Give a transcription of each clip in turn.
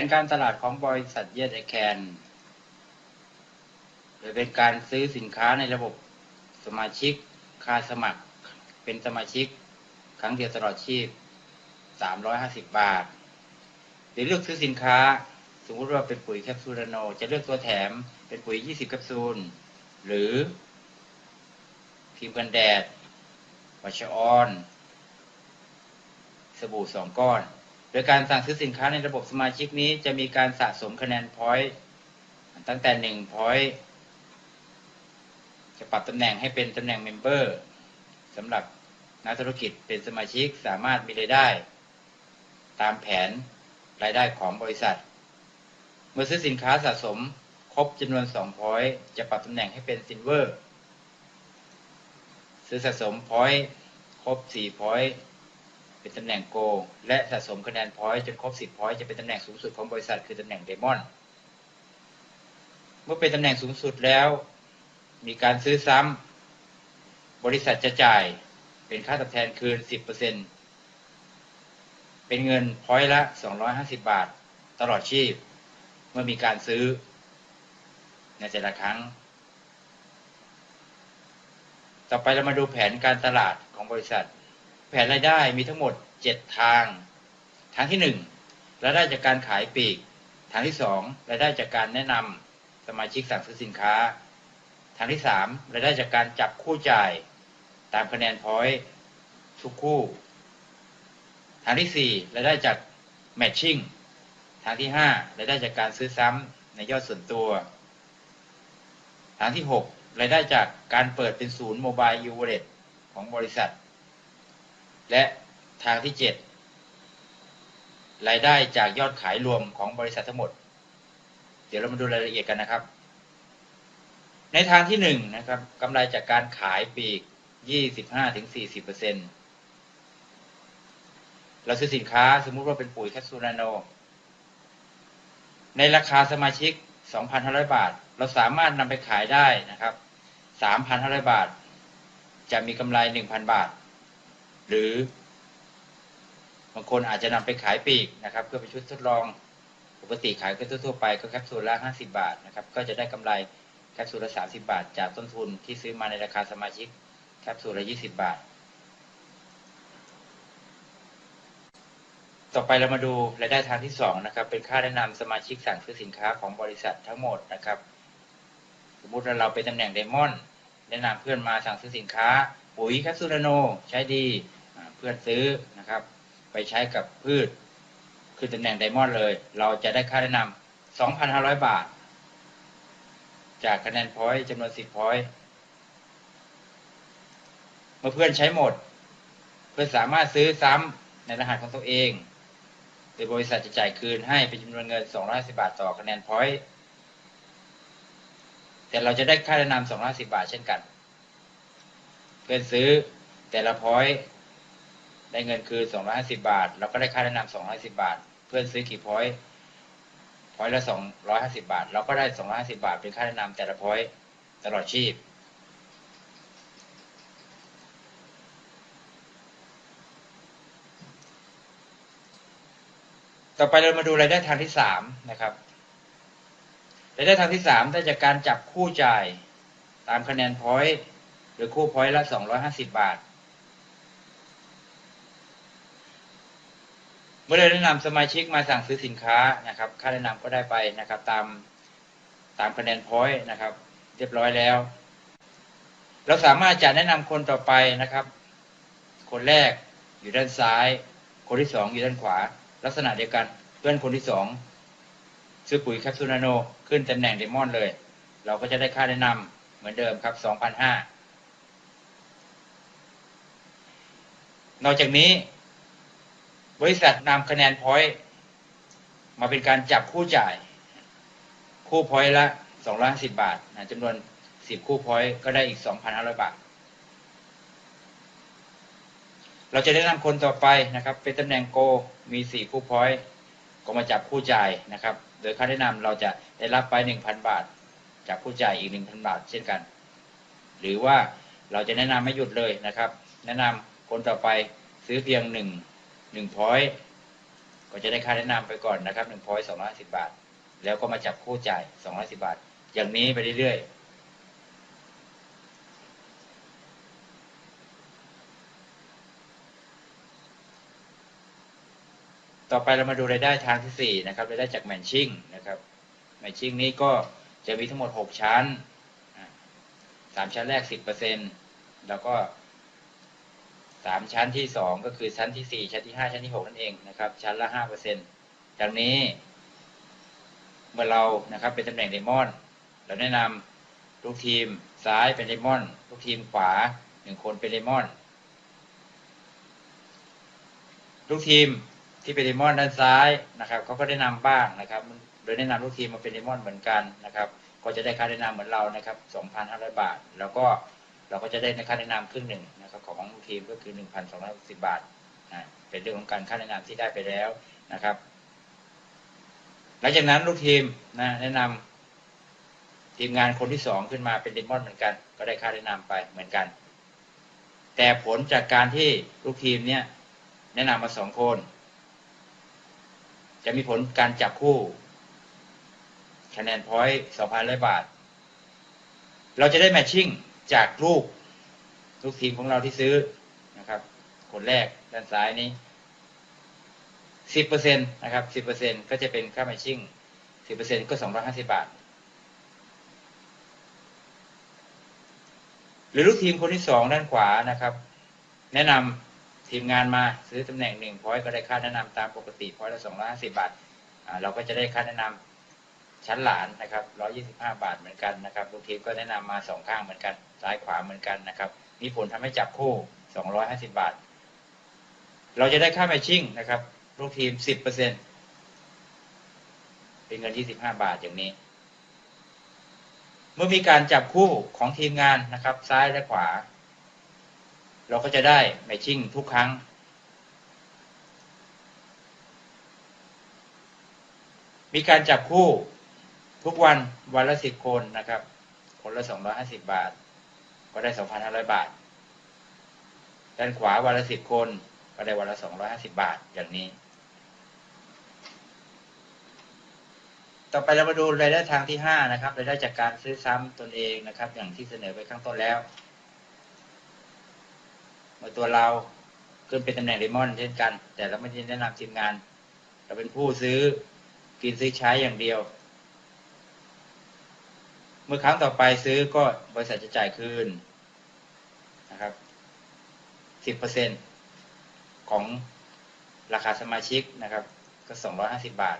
นการตลาดของบริษัทเยสไอแคนโดยเป็นการซื้อสินค้าในระบบสมาชิกค่าสมัคร เป็นสมาชิกครั้งเดียวตลอดชีพ 350 บาท หรือเลือกซื้อสินค้า สมมติว่าเป็นปุ๋ยแคปซูลโน จะเลือกตัวแถมเป็นปุ๋ย 20 แคปซูล หรือครีมกันแดดวัชออน สบู่สองก้อน ดยการสั่งซื้อสินค้าในระบบสมาชิกนี้จะมีการสะสมคะแนนพอยต์ตั้งแต่1พอยต์จะปรับตำแหน่งให้เป็นตำแหน่งเมมเบอร์สำหรับนักธุรกิจเป็นสมาชิกสามารถมีรายได้ ตามแผนรายได้ของบริษัท เมื่อซื้อสินค้าสะสมครบจำนวน2พอยต์จะปรับตำแหน่งให้เป็นซิลเวอร์ซื้อสะสมพอยต์ครบ4พอยต์ เป็นตำแหน่งโก และสะสมคะแนนพอยต์จนครบ 10พอยต์จะเป็นตำแหน่งสูงสุดของบริษัท คือตำแหน่งเดมอน เมื่อเป็นตำแหน่งสูงสุดแล้ว มีการซื้อซ้ำบริษัทจะจ่ายเป็นค่าตอบแทนคืน 10%เป็นเงินพอยต์ละ 250 บาท ตลอดชีพ เมื่อมีการซื้อ ในแต่ละครั้ง ต่อไปเรามาดูแผนการตลาดของบริษัท ผนรายได้มีทั้งหมด 7 ทาง ทางที่ 1 รายได้จากการขายปลีก ทางที่ 2 รายได้จากการแนะนำสมาชิกสั่งซื้อสินค้า ทางที่ 3 รายได้จากการจับคู่จ่าย ตามคะแนนพอยต์ทุกคู่ ทางที่ 4 รายได้จากแมทชิ่ง ทางที่ 5 รายได้จากการซื้อซ้ำในยอดส่วนตัว ทางที่ 6 รายได้จากการเปิดเป็นศูนย์โมบายยูเวเลตของบริษัท และทางที่ 7 รายได้จากยอดขายรวมของบริษัททั้งหมด เดี๋ยวเรามาดูรายละเอียดกันนะครับ ในทางที่1นะครับกำไรจากการขายปีก 25-40%เราซื้อสินค้าสมมุติว่าเป็นปุ๋ยแคปซูลนาโน ในราคาสมาชิก 2,500 บาท เราสามารถนำไปขายได้นะครับ 3,500 บาท จะมีกำไร 1,000 บาท หรือบางคนอาจจะนำไปขายปลีกนะครับ เพื่อเป็นชุดทดลองปกติขายก็ทั่วๆไปก็แคปซูลละ50 บาทนะครับ ก็จะได้กำไรแคปซูลละ 30 บาท จากต้นทุนที่ซื้อมาในราคาสมาชิกแคปซูลละ 20 บาท ต่อไปเรามาดูรายได้ทางที่ 2 นะครับ เป็นค่าแนะนำสมาชิกสั่งซื้อสินค้าของบริษัททั้งหมดนะครับ สมมุติว่าเราเป็นตำแหน่งเดมอนแนะนำเพื่อนมาสั่งซื้อสินค้าปุ๋ยแคปซูลนาโน ใช้ดี เพื่อนซื้อนะครับ ไปใช้กับพืช คือตำแหน่งไดมอนด์เลย เราจะได้ค่าแนะนำ2,500 บาท จากคะแนนพอยต์จำนวน 10พอยต์เมื่อเพื่อนใช้หมด เพื่อนสามารถซื้อซ้ำในรหัสของตัวเองโดยบริษัทจะจ่ายคืนให้เป็นจำนวนเงิน 250 บาทต่อคะแนนพอยต์แต่เราจะได้ค่าแนะนำ250 บาทเช่นกัน เพื่อนซื้อแต่ละพอยต์ ได้เงินคือ 250 บาท เราก็ได้ค่าแนะนำ250 บาท เพื่อนซื้อกี่พอยต์พอยต์ละ 250 บาท เราก็ได้ 250 บาท เป็นค่าแนะนำแต่ละพอยต์ตลอดชีพ ต่อไปเรามาดูรายได้ทางที่ 3 นะครับ รายได้ทางที่ 3 ได้จากการจับคู่จ่ายตามคะแนนพอยต์หรือคู่พอยต์ละ 250 บาท เมื่อเราแนะนำสมาชิกมาสั่งซื้อสินค้านะครับ ค่าแนะนำก็ได้ไปนะครับ ตามตามคะแนนพอยต์นะครับ เรียบร้อยแล้ว เราสามารถจะแนะนำคนต่อไปนะครับ คนแรกอยู่ด้านซ้าย คนที่สองอยู่ด้านขวา ลักษณะเดียวกันเพื่อนคนที่สองซื้อปุ๋ยแคปซูลนาโน ขึ้นตำแหน่งเดมอนเลย เราก็จะได้ค่าแนะนำเหมือนเดิมครับ 2,500นอกจากนี้ บริษัทนำคะแนนพอยต์มาเป็นการจับคู่จ่าย คู่พอยต์ละสองล้านสิบบาทนะจำนวนสิบคู่พอยต์ก็ได้อีกสองพันห้าร้อยบาท เราจะแนะนำคนต่อไปนะครับ เป็นตำแหน่งโกมีสี่คู่พอยต์ก็มาจับคู่จ่ายนะครับ โดยค่าแนะนำเราจะได้รับไปหนึ่งพันบาท จากผู้จ่ายอีกหนึ่งพันบาท เช่นกัน หรือว่าเราจะแนะนำไม่หยุดเลยนะครับ แนะนำคนต่อไปซื้อเพียงหนึ่ง 1 point ก็จะได้ค่าแนะนำไปก่อนนะครับหนึ่งพอยสองร้อยสิบาท แล้วก็มาจับคู่จ่ายสองร้อยสิบาท อย่างนี้ไปเรื่อยๆ ต่อไปเรามาดูรายได้ทางที่สี่นะครับรายได้จากแมนชิ่งนะครับแมนชิ่งนี้ก็จะมีทั้งหมดหกชั้นสามชั้นแรกสิบเปอร์เ10%แล้วก็ สามชั้นที่สองก็คือชั้นที่สี่ชั้นที่ห้าชั้นที่หกนั่นเองนะครับ ชั้นละห้าเปอร์เซ็นจากนี้ เมื่อเรานะครับเป็นตำแหน่งเดมอน เราแนะนำลูกทีมซ้ายเป็นเดมอน ลูกทีมขวาหนึ่งคนเป็นเดมอน ลูกทีมที่เป็นเดมอนด้านซ้ายนะครับเขาก็ได้นำบ้างนะครับ โดยแนะนำลูกทีมมาเป็นเดมอนเหมือนกันนะครับ ก็จะได้ค่าแนะนำเหมือนเรานะครับ 2,500 บาท แล้วก็ เราก็จะได้ค่าแนะนำครึ่งหนึ่งนะครับของลูกทีมก็คือ 1,260 บาทนะเป็นเรื่องของการค่าแนะนำที่ได้ไปแล้วนะครับ หลังจากนั้นลูกทีมนะแนะนำทีมงานคนที่สองขึ้นมาเป็นเดมอนเหมือนกัน ก็ได้ค่าแนะนำไปเหมือนกัน แต่ผลจากการที่ลูกทีมเนี้ยแนะนำมาสองคน จะมีผลการจับคู่คะแนนพอยต์สองพันร้อยบาท เราจะได้แมทชิ่ง จากลูกลูกทีมของเราที่ซื้อนะครับ คนแรกด้านซ้ายนี้สิบเปอร์เซ็นต์นะครับสิบเปอร์เซ็นก็จะเป็นค่าแมทชิ่งสิบเปอร์เซ็นก็สองร้อยห้าสิบาท หรือลูกทีมคนที่สองด้านขวานะครับ แนะนำทีมงานมาซื้อตำแหน่งหนึ่งพอยต์ก็ได้ค่าแนะนำตามปกติพอยต์ละสองร้อยห้าสิบาทเราก็จะได้ค่าแนะนำชั้นหลานนะครับร้อยี่สิบห้าบาทเหมือนกันนะครับลูกทีมก็แนะนำมาสองข้างเหมือนกัน ซ้ายขวาเหมือนกันนะครับ มีผลทำให้จับคู่สองร้อยห้าสิบาท เราจะได้ค่าแมทชิ่งนะครับ ลูกทีมสิบเปอร์เซ็นเป็นเงินยี่สิบห้าบาทอย่างนี้ เมื่อมีการจับคู่ของทีมงานนะครับ ซ้ายและขวา เราก็จะได้แมทชิ่งทุกครั้งมีการจับคู่ทุกวันวันละสิบคนนะครับ คนละสองร้อยห้าสิบบาท ก็ได้สองพันห้าร้อยบาท ด้านขวาวันละสิบคนก็ได้วันละสองร้อยห้าสิบบาทอย่างนี้ ต่อไปเรามาดูรายได้ทางที่ห้านะครับรายได้จากการซื้อซ้ำตนเองนะครับ อย่างที่เสนอไปข้างต้นแล้วเมื่อตัวเราขึ้นเป็นตำแหน่งเดมอนเช่นกัน แต่เราไม่ได้แนะนำทีมงาน เราเป็นผู้ซื้อกินซื้อใช้อย่างเดียว เมื่อครั้งต่อไปซื้อก็บริษัทจะจ่ายคืนนะครับสิบเปอร์เซ็นของราคาสมาชิกนะครับ ก็สองร้อยห้าสิบาท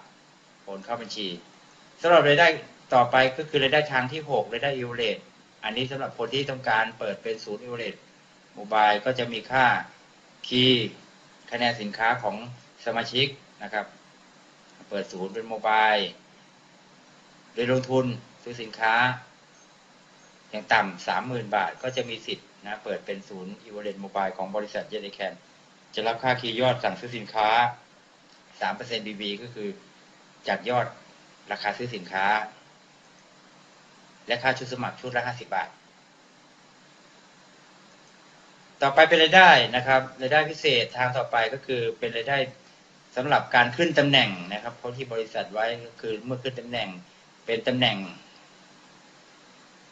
โอนเข้าบัญชีสำหรับรายได้ต่อไปก็คือรายได้ทางที่หกรายได้อิวเลตอันนี้สำหรับคนที่ต้องการเปิดเป็นศูนย์อิวเลตโมบายก็จะมีค่าคีย์คะแนนสินค้าของสมาชิกนะครับ เปิดศูนย์เป็นโมบายโดยลงทุน ซื้อสินค้า อย่างต่ำสามหมื่นบาท ก็จะมีสิทธิ์นะเปิดเป็นศูนย์อีเวอเรนโมบายของบริษัทเยนแคนจะรับค่าคีย์ยอดสั่งซื้อสินค้าสามเปอร์เซ็นต์บีบีก็คือจากยอดราคาซื้อสินค้า และค่าชุดสมัครชุดละห้าสิบาท ต่อไปเป็นรายได้นะครับรายได้พิเศษทางต่อไปก็คือเป็นรายได้สำหรับการขึ้นตำแหน่งนะครับเพราะที่บริษัทไว้ก็คือเมื่อขึ้นตำแหน่งเป็นตำแหน่ง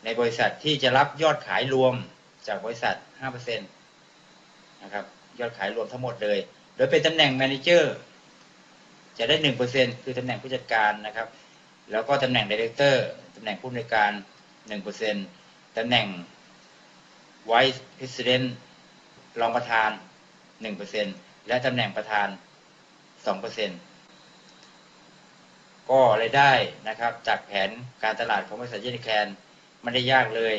ในบริษัทที่จะรับยอดขายรวมจากบริษัท 5%นะครับ ยอดขายรวมทั้งหมดเลย โดยเป็นตำแหน่งแมเนเจอร์จะได้ 1%คือตำแหน่งผู้จัดการนะครับ แล้วก็ตำแหน่งดีเรคเตอร์ตำแหน่งผู้อำนวยการ 1%ตำแหน่ง Vice President รองประธาน 1%และตำแหน่งประธาน 2%ก็รายได้นะครับจากแผนการตลาดของบริษัทเยนแคน ไม่ได้ยากเลย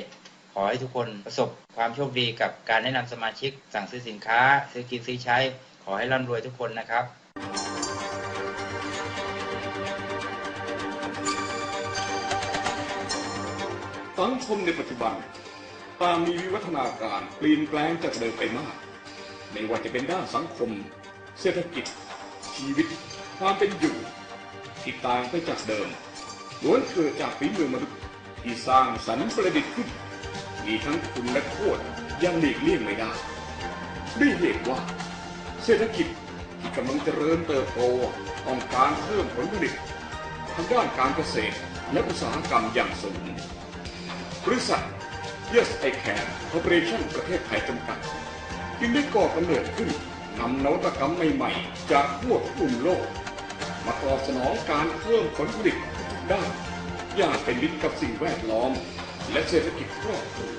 ขอให้ทุกคนประสบความโชคดีกับการแนะนำสมาชิก สั่งซื้อสินค้า ซื้อกินซื้อใช้ ขอให้ร่ำรวยทุกคนนะครับสังคมในปัจจุบันต่างมีวิวัฒนาการเปลี่ยนแปลงจากเดิมไปมาก ไม่ว่าจะเป็นด้านสังคม เศรษฐกิจ ชีวิต ความเป็นอยู่ที่ต่างไปจากเดิมล้วนเกิดจากฝีมือมนุษย์ ที่สร้างสรรค์ประดิษฐ์ขึ้น มีทั้งคุณและโทษยังหลีกเลี่ยงไม่ได้ ด้วยเหตุว่า เศรษฐกิจทที่กำลังเจริญเติบโตต้องการเพิ่มผลผลิตทางด้านการเกษตรและอุตสาหกรรมอย่างสูง บริษัท Yes I Can Corporation ประเทศไทยจำกัด จึงได้ก่อกำเนิดขึ้นนำนวัตกรรมใหม่ ๆ จากทั่วทุกมุมโลก มาตอบสนองการเพิ่มผลผลิตทุกด้าน อย่างเป็นมิตรกับสิ่งแวดล้อม และเศรษฐกิจครอบครัว